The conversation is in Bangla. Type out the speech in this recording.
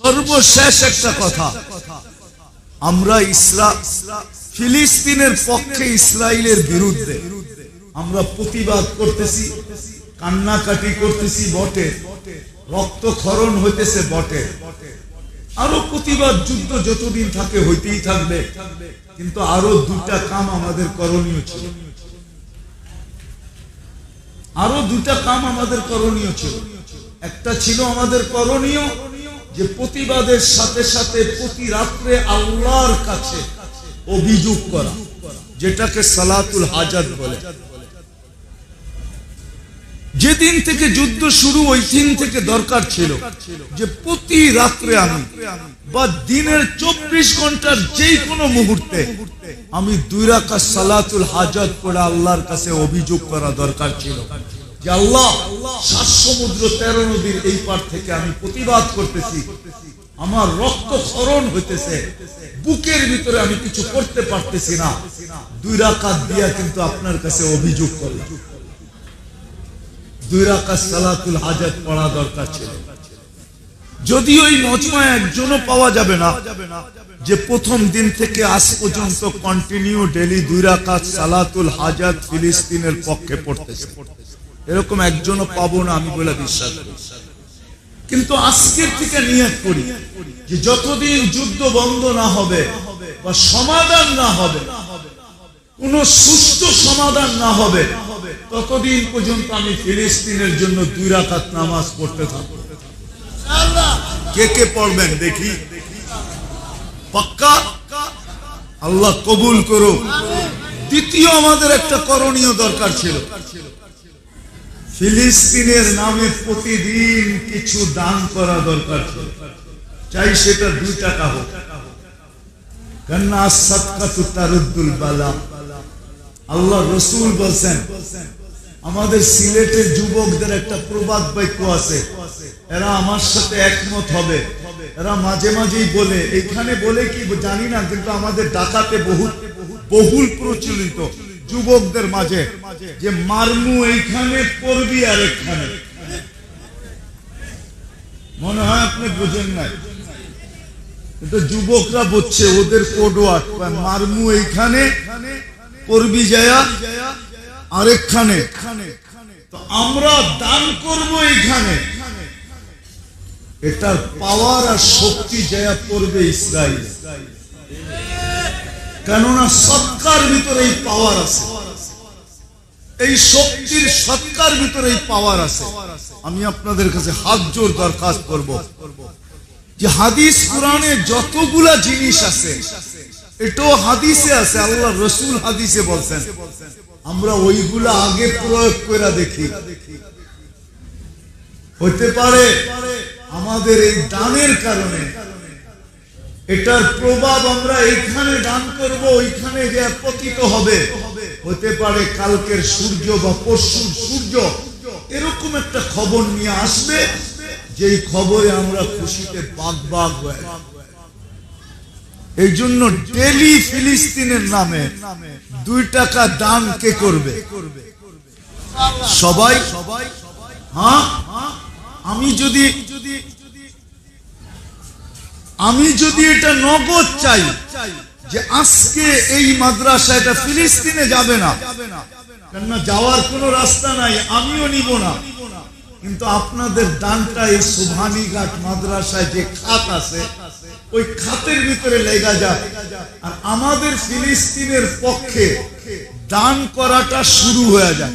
সর্বশেষ একটা কথা। আমরা ইসরা ফিলিস্তিনের পক্ষে ইসরায়েলের বিরুদ্ধে আমরা প্রতিবাদ করতেছি, কান্নাকাটি করতেছি বটে, রক্তক্ষরণ হইতেছে বটে। আরও প্রতিবাদ যুদ্ধ যতদিন থাকে হইতেই থাকবে, কিন্তু আরও দুটা কাম আমাদের করণীয় ছিল। আরও দুটা কাম আমাদের করণীয় ছিল। একটা ছিল আমাদের করণীয় যে প্রতিবাদের সাথে সাথে প্রতি রাত্রে আল্লাহর কাছে অভিযোগ করা, যেটাকে সালাতুল হাজাত বলে। যেদিন থেকে যুদ্ধ শুরু, ওই দিন থেকে দরকার ছিল যে প্রতি রাত্রে আমি বা দিনের চব্বিশ ঘণ্টার যেই কোনো মুহূর্তে আমি দুই রাখা সালাতুল হাজাত পড়ে আল্লাহর কাছে অভিযোগ করা দরকার ছিল। যে আল্লাহ, সাত সমুদ্র তেরো নদীর এই পার থেকে আমি প্রতিবাদ করতেছি। আমার রক্ত হইতেছে। বুকের ভিতরে আমি কিছু করতে পারতেছি না। দুই রাকাত দিয়া কিন্তু আপনার কাছে অভিযোগ দুই রাকাত সালাতুল হাজাত পড়া দরকার ছিল। যদি ওই মজমায় একজনও পাওয়া যাবে না, যে প্রথম দিন থেকে আজ পর্যন্ত কন্টিনিউ ডেলি দুই রাকাত সালাতুল হাজাত ফিলিস্তিনের পক্ষে পড়তেছে। এরকম একজনও পাবো না আমি বলে বিশ্বাস করি। কিন্তু আজকের থেকে নিয়ত করি যে যতদিন যুদ্ধ বন্ধ না হবে বা সমাধান না হবে, কোন সুষ্ঠু সমাধান না হবে, ততদিন পর্যন্ত আমি ফিলিস্তিনের জন্য দুই রাকাত নামাজ পড়তে থাকব। কে কে পড়বেন দেখি? পাক্কা? আল্লাহ কবুল করো দ্বিতীয় আমাদের একটা করণীয় দরকার ছিল। আমাদের সিলেটের যুবকদের একটা প্রবাদ বাক্য আছে। এরা আমার সাথে একমত হবে। এরা মাঝে মাঝেই বলে এখানে বলে কি জানি না, কিন্তু আমাদের ডাকাতে বহু বহুল প্রচলিত। যুবকদের মাঝে যে মারমু এইখানে, পড়বি আর এখানে। মনে হয় আপনি বুঝেন নাই। এটা যুবকরা বলছে ওদের কোডওয়ার্ড মারমু এইখানে করবি যায়া আরেকখানে তো আমরা দান করব এইখানে। এটার পাওয়ার আর শক্তি যায়া পড়বে ইসরায়েল কেননা সৎকার ভিতরে এই পাওয়ার আছে। এই শক্তির সৎকার ভিতরে এই পাওয়ার আছে। আমি আপনাদের কাছে হাত জোর দরখাস্ত করব যে হাদিস কোরআনে যতগুলা জিনিস আছে, এটাও হাদিসে আছে, আল্লাহ রসুল হাদিসে বলছেন। আমরা ওইগুলা আগে প্রয়োগ করে দেখি। হতে পারে আমাদের এই দানের কারণে এটার প্রভাব আমরা এইখানে দান করব, ওইখানে যে পতিত হবে। হতে পারে কালকের সূর্য বা পরশুর সূর্য, এরকম একটা খবর নিয়ে আসবে, যেই খবরে আমরা খুশিতে বাগ বাগ হয়ে। এই জন্য ডেলি ফিলিস্তিনের নামে দুই টাকা দান কে করবে? সবাই? সবাই হ্যাঁ? আমি যদি যদি আমি যদি এটা নগদ চাই যে আজকে এই মাদ্রাসা এটা ফিলিস্তিনে যাবে না, কেননা যাওয়ার কোনো রাস্তা নাই, আমিও নিব না। কিন্তু আপনাদের দানটা এই সুভানীঘাট মাদ্রাসায় যে খাত আছে, ওই খাতের ভিতরে লেগা যাক। আর আমাদের ফিলিস্তিনের পক্ষে দান করাটা শুরু হয়ে যায়